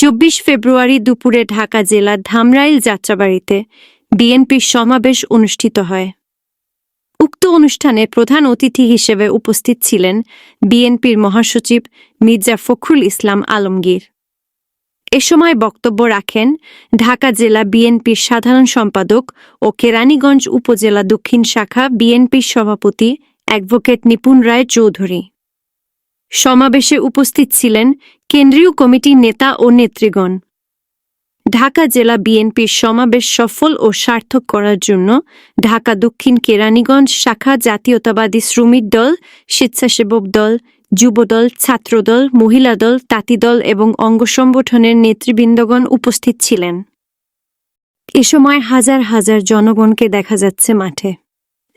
চব্বিশ ফেব্রুয়ারি দুপুরে ঢাকা জেলার ধামরাইল যাত্রাবাড়িতে বিএনপির সমাবেশ অনুষ্ঠিত হয়। উক্ত অনুষ্ঠানে প্রধান অতিথি হিসেবে উপস্থিত ছিলেন বিএনপির মহাসচিব মির্জা ফখরুল ইসলাম আলমগীর। এ সময় বক্তব্য রাখেন ঢাকা জেলা বিএনপির সাধারণ সম্পাদক ও কেরানীগঞ্জ উপজেলা দক্ষিণ শাখা বিএনপির সভাপতি অ্যাডভোকেট নিপুণ রায় চৌধুরী। সমাবেশে উপস্থিত ছিলেন কেন্দ্রীয় কমিটির নেতা ও নেত্রীগণ। ঢাকা জেলা বিএনপির সমাবেশ সফল ও সার্থক করার জন্য ঢাকা দক্ষিণ কেরানীগঞ্জ শাখা জাতীয়তাবাদী শ্রমিক দল, স্বেচ্ছাসেবক দল যুবদল ছাত্রদল মহিলা দল তাঁতিদল এবং অঙ্গ সংগঠনের নেতৃবৃন্দগণ উপস্থিত ছিলেন। এ সময় হাজার হাজার জনগণকে দেখা যাচ্ছে মাঠে।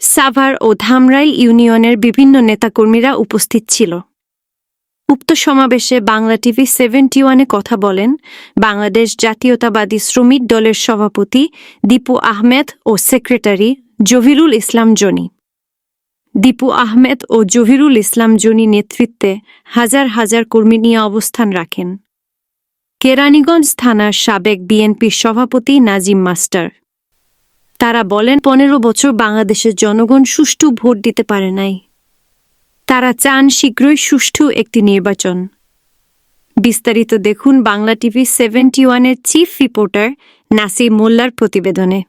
সাভার ও ধামরাইল ইউনিয়নের বিভিন্ন নেতাকর্মীরা উপস্থিত ছিল। উক্ত সমাবেশে বাংলা টিভি সেভেন্টি ওয়ানে কথা বলেন বাংলাদেশ জাতীয়তাবাদী শ্রমিক দলের সভাপতি দীপু আহমেদ ও সেক্রেটারি জহিরুল ইসলাম জনি। দীপু আহমেদ ও জহিরুল ইসলাম জনি নেতৃত্বে হাজার হাজার কর্মী নিয়ে অবস্থান রাখেন। কেরানীগঞ্জ থানার সাবেক বিএনপির সভাপতি নাজিম মাস্টার। তারা বলেন, পনেরো বছর বাংলাদেশের জনগণ সুষ্ঠু ভোট দিতে পারে নাই। তারা চান শীঘ্রই সুষ্ঠু একটি নির্বাচন। বিস্তারিত দেখুন বাংলা টিভি সেভেন্টি ওয়ানের চিফ রিপোর্টার নাসি মোল্লার প্রতিবেদনে।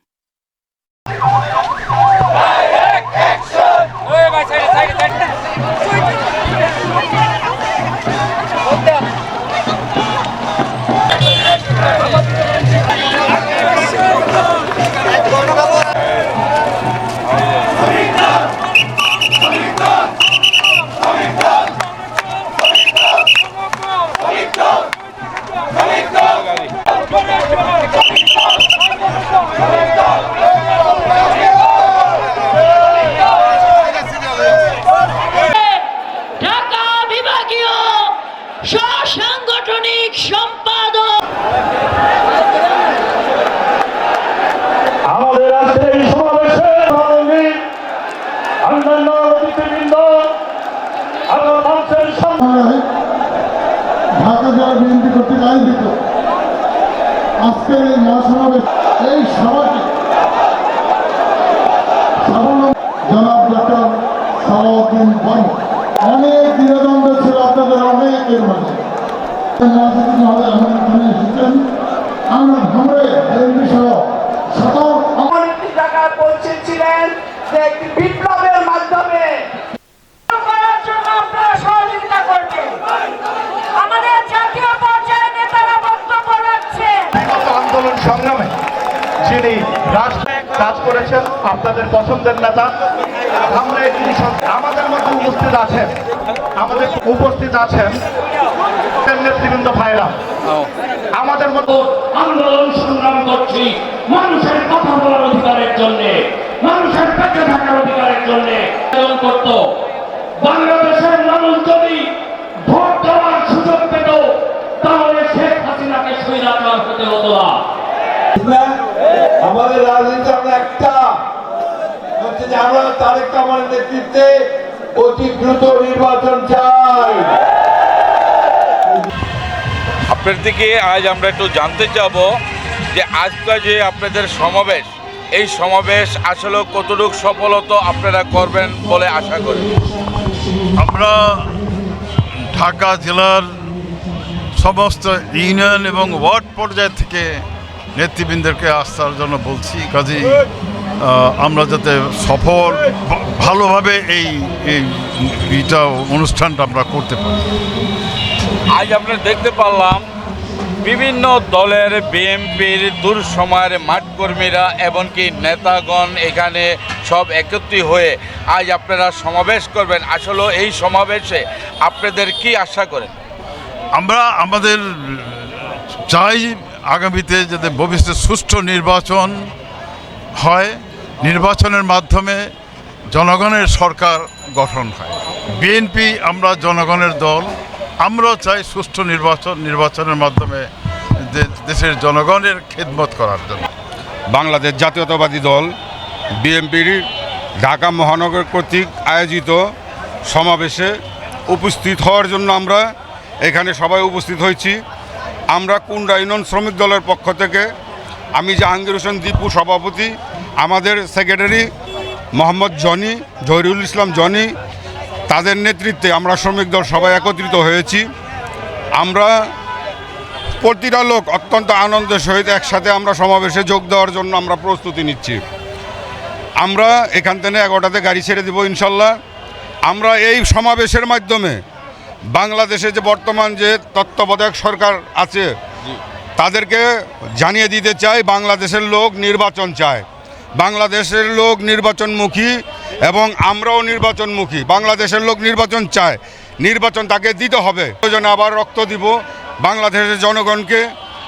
ঢাকা জেলা বিএনপি কর্তৃক আয়োজিত, আজকের এই মহাসমাবেশ, এই সভাটি জনাব ডক্টর সালাউদ্দিন বর্ম অনেক দীনদণ্ড ছিল আপনাদের অনেকের মাঝে মহাসচিব মহোদয় আমাদের এসেছেন। আমরা ধামরে বিএনপি সহ সকল একটি জায়গায় পৌঁছেছিলেন যে একটি কাজ করেছেন আপনাদের পছন্দের নেতা। আমরা সং- আমাদের মধ্যে উপস্থিত আছেন। আমাদের উপস্থিত আছেন নেতৃবৃন্দ ভাইরা। আমাদের মধ্যে আন্দোলন সংগ্রাম করছি মানুষের কথা বলার অধিকারের জন্য, মানুষের বেঁচে থাকার অধিকারের জন্য। করত। বাংলাদেশের মানুষ যদি ভোট দেওয়ার সুযোগ পেত, তাহলে শেখ হাসিনাকে স্বৈরাচার হতে হতো না। আমাদের রাজনীতি আমরা একটা। হচ্ছে যে আমরা তারেক কামালের নেতৃত্বে অতি দ্রুত নির্বাচন চাই। আপনার থেকে আজ আমরা একটু জানতে চাব যে আজকে যে আপনাদের সমাবেশ এই সমাবেশ আসলে কতটুকু সফলতা আপনারা করবেন বলে আশা করি। আমরা ঢাকা জেলার সমস্ত ইউনিয়ন এবং ওয়ার্ড পর্যায় থেকে নেতৃবৃন্দকে আসার জন্য বলছি কাজে আমরা যাতে সফল ভালোভাবে এই এই এইটা অনুষ্ঠানটা আমরা করতে পারি। আজ আমরা দেখতে পারলাম বিভিন্ন দলের বিএনপির দূর সময়ের মাঠ কর্মীরা এমনকি নেতাগণ এখানে সব একত্রিত হয়ে আজ আপনারা সমাবেশ করবেন। আসলে এই সমাবেশে আপনাদের কি আশা করেন? আমরা আমাদের চাই আগামীতে যাতে ভবিষ্যতে সুষ্ঠু নির্বাচন হয়, নির্বাচনের মাধ্যমে জনগণের সরকার গঠন হয়। বিএনপি, আমরা জনগণের দল, আমরাও চাই সুষ্ঠু নির্বাচন, নির্বাচনের মাধ্যমে দেশের জনগণের খেদমত করার জন্য। বাংলাদেশ জাতীয়তাবাদী দল, বিএনপির ঢাকা মহানগর কর্তৃক আয়োজিত সমাবেশে উপস্থিত হওয়ার জন্য আমরা এখানে সবাই উপস্থিত হয়েছি। আমরা কুন্ডা ইউনিয়ন শ্রমিক দলের পক্ষ থেকে, আমি জাহাঙ্গীর হোসেন দীপু সভাপতি, আমাদের secretary Mohammad Johnny, Zahirul Islam Johnny, তাদের নেতৃত্বে আমরা শ্রমিক দল সবাই একত্রিত হয়েছি। আমরা প্রতিটা লোক অত্যন্ত আনন্দের সহিত একসাথে আমরা সমাবেশে যোগ দেওয়ার জন্য আমরা প্রস্তুতি নিচ্ছি। আমরা এখান থেকে এগারোটাতে গাড়ি ছেড়ে দেবো ইনশাল্লাহ। আমরা এই সমাবেশের মাধ্যমে বাংলাদেশে যে বর্তমান যে তত্ত্বাবধায়ক সরকার আছে তাদেরকে জানিয়ে দিতে চাই বাংলাদেশের লোক নির্বাচন চায়। বাংলাদেশের লোক নির্বাচনমুখী এবং আমরাও নির্বাচনমুখী। বাংলাদেশের লোক নির্বাচন চায়। নির্বাচন তাকে দিতে হবে। প্রয়োজনে আবার রক্ত দিব। বাংলাদেশের জনগণকে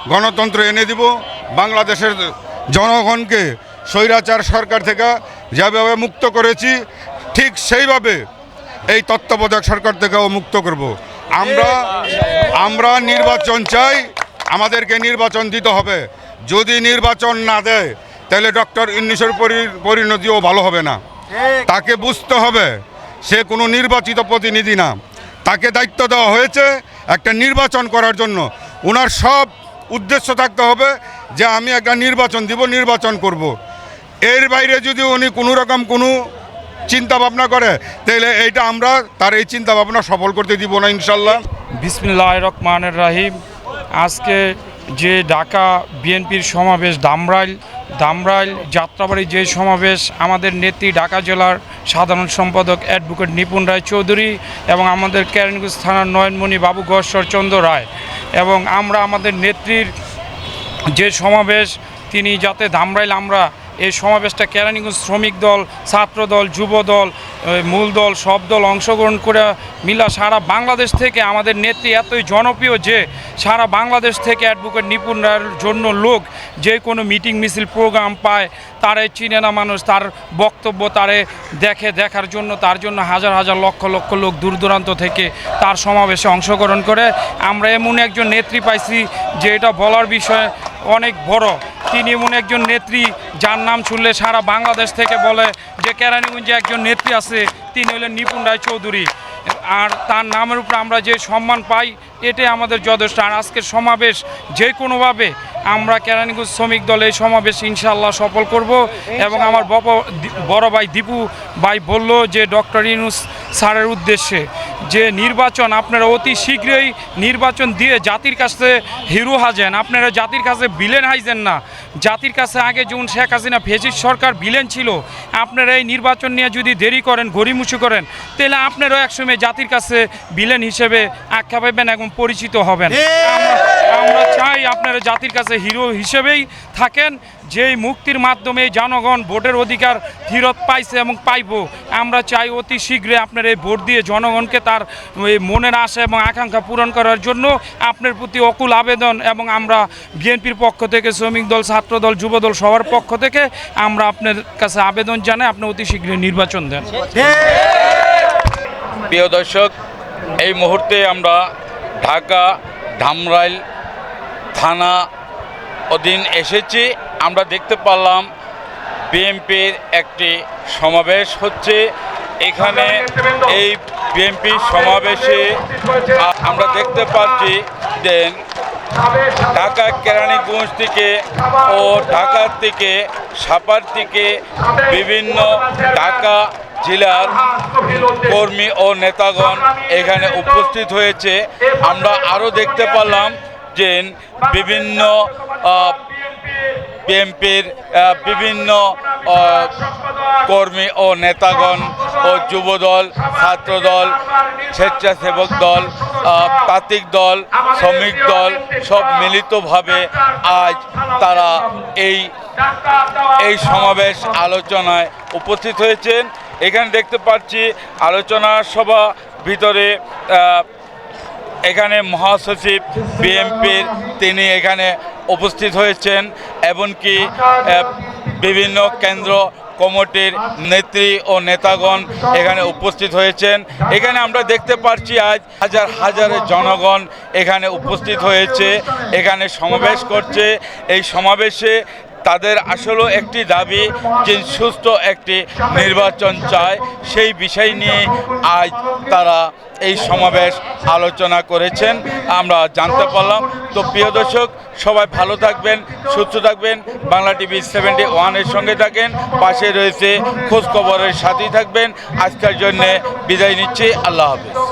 গণতন্ত্র এনে দিব। বাংলাদেশের জনগণকে স্বৈরাচার সরকার থেকে যেভাবে মুক্ত করেছি ঠিক সেইভাবে এই তত্ত্বাবধায়ক সরকার থেকেও মুক্ত করব। আমরা আমরা নির্বাচন চাই, আমাদেরকে নির্বাচন দিতে হবে। যদি নির্বাচন না দেয়, তাহলে ডক্টর ইন্নিসের পরিণতিও ভালো হবে না। তাকে বুঝতে হবে, সে কোনো নির্বাচিত প্রতিনিধি না। তাকে দায়িত্ব দেওয়া হয়েছে একটা নির্বাচন করার জন্য। ওনার সব উদ্দেশ্য থাকতে হবে যে আমি একটা নির্বাচন দিব, নির্বাচন করব। এর বাইরে যদি উনি কোনো রকম কোনো চিন্তা ভাবনা করে তাহলে এইটা আমরা তার এই চিন্তা ভাবনা সফল করতে দিব না ইনশাল্লাহ। বিসমিল্লাহ রহমানের রাহিম। আজকে যে ঢাকা বিএনপির সমাবেশ, দামরাইল দামরাইল যাত্রাবাড়ি যে সমাবেশ, আমাদের নেত্রী ঢাকা জেলার সাধারণ সম্পাদক অ্যাডভোকেট নিপুণ রায় চৌধুরী এবং আমাদের কেরানীগঞ্জ থানার নয়নমণি বাবু চন্দ্র রায় এবং আমরা আমাদের নেত্রীর যে সমাবেশ, তিনি যাতে ধামরাইল আমরা এই সমাবেশটা কেরানীগঞ্জ শ্রমিক দল, ছাত্র দল, যুব দল মূল দল, সব দল অংশগ্রহণ করে মিলা সারা বাংলাদেশ থেকে আমাদের নেত্রী এতই জনপ্রিয় যে সারা বাংলাদেশ থেকে অ্যাডভোকেট নিপুণ রায়ের জন্য লোক যে কোনো মিটিং মিছিল প্রোগ্রাম পায়, তারে চিনে না মানুষ, তার বক্তব্য তারে দেখে, দেখার জন্য, তার জন্য হাজার হাজার লক্ষ লক্ষ লোক দূর দূরান্ত থেকে তার সমাবেশে অংশগ্রহণ করে। আমরা এমন একজন নেত্রী পাইছি যে এটা বলার বিষয় অনেক বড়। তিনি এমন একজন নেত্রী যার নাম শুনলে সারা বাংলাদেশ থেকে বলে যে কেরানীগঞ্জে একজন নেত্রী আছে, তিনি হলেন নিপুণ রায় চৌধুরী। আর তার নামের উপর আমরা যে সম্মান পাই, এটাই আমাদের যথেষ্ট। আর আজকের সমাবেশ যে কোনোভাবে আমরা কেরানীগঞ্জ শ্রমিক দল এই সমাবেশ ইনশাল্লাহ সফল করব এবং আমার বড় ভাই দীপু ভাই বলল যে ডক্টর ইনুস স্যারের উদ্দেশ্যে। যে নির্বাচন আপনারা অতি শীঘ্রই নির্বাচন দিয়ে জাতির কাছে হিরো হাজেন। আপনারা জাতির কাছে বিলেন হাইজেন না। জাতির কাছে আগে যেমন শেখ হাসিনা ফেসিস সরকার বিলেন ছিল আপনারা এই নির্বাচন নিয়ে যদি দেরি করেন গড়িমুচি করেন তাহলে আপনারাও একসময় জাতির কাছে বিলেন হিসেবে আখ্যা পাবেন এবং পরিচিত হবেন। আমরা চাই আপনারা জাতির কাছে হিরো হিসেবেই থাকেন যেই মুক্তির মাধ্যমে জনগণ ভোটের অধিকার ফিরত পাইছে এবং পাইব, আমরা চাই অতি শীঘ্রই আপনার এই ভোট দিয়ে জনগণকে তার মনের আশা এবং আকাঙ্ক্ষা পূরণ করার জন্য আপনার প্রতি অকুল আবেদন এবং আমরা বিএনপির পক্ষ থেকে, শ্রমিক দল, ছাত্র দল, যুব দল সবার পক্ষ থেকে আমরা আপনার কাছে আবেদন জানাই, আপনি অতি শীঘ্রই নির্বাচন দেন। প্রিয় দর্শক, এই মুহূর্তে আমরা ঢাকা ধামরাইল থানা অধীন এসেছি। আমরা দেখতে পারলাম বিএনপির একটি সমাবেশ হচ্ছে। এখানে এই বিএনপি সমাবেশে আমরা দেখতে পাচ্ছি যে ঢাকা কেরানীগঞ্জ থেকে ও ঢাকার থেকে সাপার থেকে বিভিন্ন ঢাকা জেলার কর্মী ও নেতাগণ এখানে উপস্থিত হয়েছে। আমরা আরও দেখতে পারলাম যে বিভিন্ন বিএনপির বিভিন্ন কর্মী ও নেতাগণ ও যুবদল, ছাত্রদল, স্বেচ্ছাসেবক দল তাত্ত্বিক দল, শ্রমিক দল, সব মিলিতভাবে আজ তারা এই এই সমাবেশ আলোচনায় উপস্থিত হয়েছেন। এখানে দেখতে পাচ্ছি আলোচনা সভা ভিতরে এখানে মহাসচিব বিএনপির তিনি এখানে উপস্থিত হয়েছেন। এমনকি বিভিন্ন কেন্দ্র কমিটির নেত্রী ও নেতাগণ এখানে উপস্থিত হয়েছেন। এখানে আমরা দেখতে পাচ্ছি আজ হাজার হাজার জনগণ এখানে উপস্থিত হয়েছে, এখানে সমাবেশ করছে। এই সমাবেশে তাদের আসলেও একটি দাবি যে সুস্থ একটি নির্বাচন চায়। সেই বিষয় নিয়ে আজ তারা এই সমাবেশ আলোচনা করেছেন। আমরা জানতে পারলাম। তো প্রিয় দর্শক, সবাই ভালো থাকবেন, সুস্থ থাকবেন। বাংলা টিভি সেভেন্টি ওয়ানের সঙ্গে থাকেন। পাশে রয়েছে খোঁজখবরের সাথেই থাকবেন। আজকের জন্যে বিদায় নিচ্ছি। আল্লাহ হাফিজ।